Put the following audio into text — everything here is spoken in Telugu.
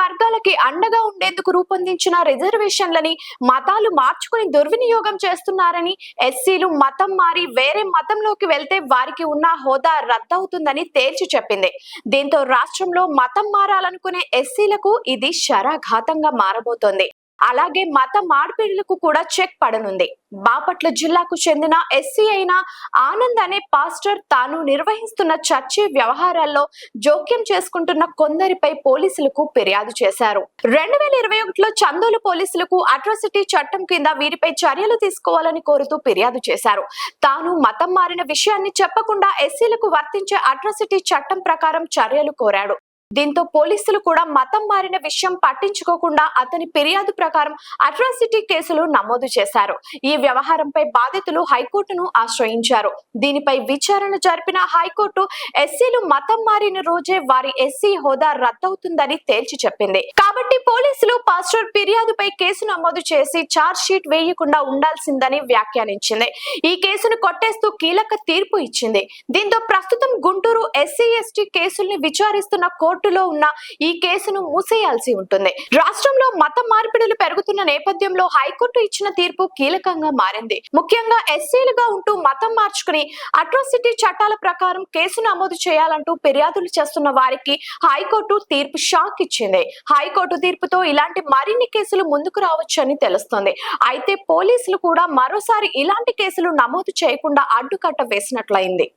వర్గాలకి అండగా ఉండేందుకు రూపొందించిన రిజర్వేషన్లని మతాలు మార్చుకుని దుర్వినియోగం చేస్తున్నారని ఎస్సీలు మతం మారి వేరే మతంలోకి వెళ్తే వారికి ఉన్న హోదా రద్దవుతుందని తేల్చి చెప్పింది. దీంతో రాష్ట్రంలో మతం మారాలనుకునే ఎస్సీలకు ఇది శరాఘాతంగా మారబోతోంది. అలాగే మత మార్పిడులకు కూడా చెక్ పడనుంది. బాపట్ల జిల్లాకు చెందిన ఎస్సీ అయిన ఆనంద్ అనే పాస్టర్ తాను నిర్వహిస్తున్న చర్చి వ్యవహారాల్లో జోక్యం చేసుకుంటున్న కొందరిపై పోలీసులకు ఫిర్యాదు చేశారు. రెండు వేల ఇరవై ఒకటిలో చందోలు పోలీసులకు అట్రాసిటీ చట్టం కింద వీరిపై చర్యలు తీసుకోవాలని కోరుతూ ఫిర్యాదు చేశారు. తాను మతం మారిన విషయాన్ని చెప్పకుండా ఎస్సీలకు వర్తించే అట్రాసిటీ చట్టం ప్రకారం చర్యలు కోరాడు. దీంతో పోలీసులు కూడా మతం మారిన విషయం పట్టించుకోకుండా అతని ఫిర్యాదు ప్రకారం అట్రాసిటీ కేసులు నమోదు చేశారు. ఈ వ్యవహారంపై బాధితులు హైకోర్టును ఆశ్రయించారు. దీనిపై విచారణ జరిపిన హైకోర్టు ఎస్సీలు మతం మారిన రోజే వారి ఎస్సీ హోదా రద్దవుతుందని తేల్చి చెప్పింది. కాబట్టి పోలీసులు పాస్టర్ ఫిర్యాదుపై కేసు నమోదు చేసి చార్జ్ షీట్ వేయకుండా ఉండాల్సిందని వ్యాఖ్యానించింది. ఈ కేసును కొట్టేస్తూ కీలక తీర్పు ఇచ్చింది. దీంతో ప్రస్తుతం గుంటూరు ఎస్సీ ఎస్టీ కేసుల్ని విచారిస్తున్న కోర్టు కోర్టులో ఉన్న ఈ కేసును మూసేయాల్సి ఉంటుంది. రాష్ట్రంలో మత మార్పిడులు పెరుగుతున్న నేపథ్యంలో హైకోర్టు ఇచ్చిన తీర్పు కీలకంగా మారింది. ముఖ్యంగా ఎస్సీలుగా ఉంటూ మతం మార్చుకుని అట్రాసిటీ చట్టాల ప్రకారం కేసు నమోదు చేయాలంటూ ఫిర్యాదులు చేస్తున్న వారికి హైకోర్టు తీర్పు షాక్ ఇచ్చింది. హైకోర్టు తీర్పుతో ఇలాంటి మరిన్ని కేసులు ముందుకు రావచ్చని తెలుస్తుంది. అయితే పోలీసులు కూడా మరోసారి ఇలాంటి కేసులు నమోదు చేయకుండా అడ్డుకట్ట వేసినట్లయింది.